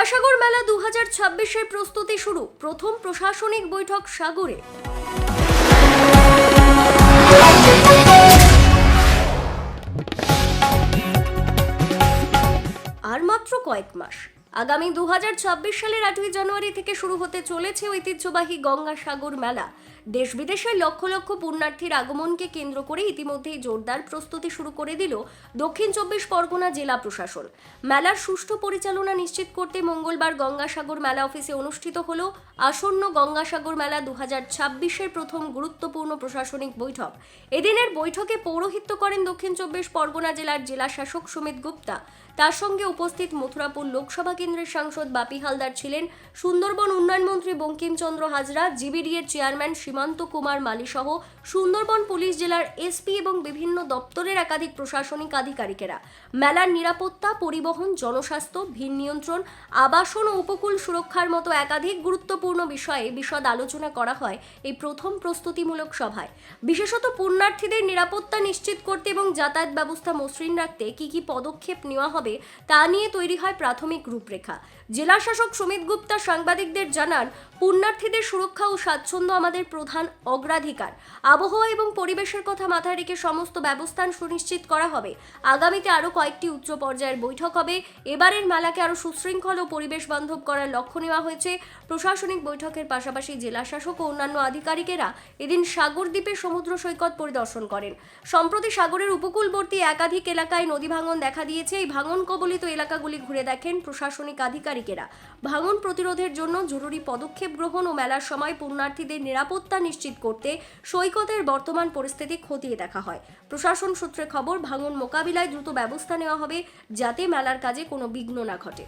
গঙ্গাসাগর মেলা দু হাজার ছাব্বিশের প্রস্তুতি শুরু। প্রথম প্রশাসনিক বৈঠক সাগরে। আর মাত্র কয়েক মাস। আগামী দু সালের আটই জানুয়ারি থেকে শুরু হতে চলেছে ঐতিহ্যবাহী গঙ্গাসাগর মেলা। দেশ বিদেশের লক্ষ লক্ষ পুণ্যার্থীর আগমনকে কেন্দ্র করে ইতিমধ্যেই জোরদার প্রস্তুতি শুরু করে দিল দক্ষিণ চব্বিশ পরগনা জেলা প্রশাসন। মেলার সুষ্ঠু পরিচালনা নিশ্চিত করতে মঙ্গলবার গঙ্গাসাগর মেলা অফিসে অনুষ্ঠিত হল আসন্ন গঙ্গাসাগর মেলা দু হাজার প্রথম গুরুত্বপূর্ণ প্রশাসনিক বৈঠক। এদিনের বৈঠকে পৌরোহিত্য করেন দক্ষিণ চব্বিশ পরগনা জেলার জেলা শাসক সুমিত গুপ্তা। তার সঙ্গে উপস্থিত মথুরাপুর লোকসভা কেন্দ্রের সাংসদ বাপি হালদার ছিলেন সুন্দরবন উন্নয়ন মন্ত্রী বঙ্কিমচন্দ্র হাজরা, জিবিডিএর চেয়ারম্যান সীমান্ত কুমার মালি সহ সুন্দরবন পুলিশ জেলার এসপি এবং বিভিন্ন দপ্তরের একাধিক প্রশাসনিক আধিকারিকেরা। মেলার নিরাপত্তা, পরিবহন, জনস্বাস্থ্য ভিন নিয়ন্ত্রণ, আবাসন ও উপকূল সুরক্ষার মতো একাধিক গুরুত্বপূর্ণ বিষয়ে বিশদ আলোচনা করা হয় এই প্রথম প্রস্তুতিমূলক সভায়। বিশেষত পুণ্যার্থীদের নিরাপত্তা নিশ্চিত করতে এবং যাতায়াত ব্যবস্থা মসৃণ রাখতে কি কি পদক্ষেপ নেওয়া হবে তা নিয়ে তৈরি হয় প্রাথমিক রূপরেখা। জেলা শাসক সুমিত গুপ্তা সাংবাদিকদের জানান, পুণ্যার্থীদের সুরক্ষা ও স্বাচ্ছন্দ্য আমাদের প্রধান অগ্রাধিকার। আবহাওয়া এবং পরিবেশের কথা মাথায় রেখে সমস্ত ব্যবস্থান সুনিশ্চিত করা হবে। আগামীতে আরও কয়েকটি উচ্চ পর্যায়ের বৈঠক হবে। এবারের মেলাকে আরও সুশৃঙ্খল ও পরিবেশ বান্ধব করার লক্ষ্য নেওয়া হয়েছে। প্রশাসনিক বৈঠকের পাশাপাশি জেলা শাসক ও অন্যান্য আধিকারিকেরা এদিন সাগর দ্বীপের সমুদ্র সৈকত পরিদর্শন করেন। সম্প্রতি সাগরের উপকূলবর্তী একাধিক এলাকায় নদী ভাঙন দেখা দিয়েছে। এই ভাঙন কবলিত এলাকাগুলি ঘুরে দেখেন প্রশাসনিক আধিকারিকেরা। ভাঙন প্রতিরোধের জন্য জরুরি পদক্ষেপ গ্রহণ ও মেলার সময় পুণ্যার্থীদের নিরাপত্তা নিশ্চিত করতে সৈকতের বর্তমান পরিস্থিতি খতিয়ে দেখা হয়। প্রশাসন সূত্রে খবর, ভাঙন মোকাবিলায় দ্রুত ব্যবস্থা নেওয়া হবে যাতে মেলার কাজে কোনো বিঘ্ন না ঘটে।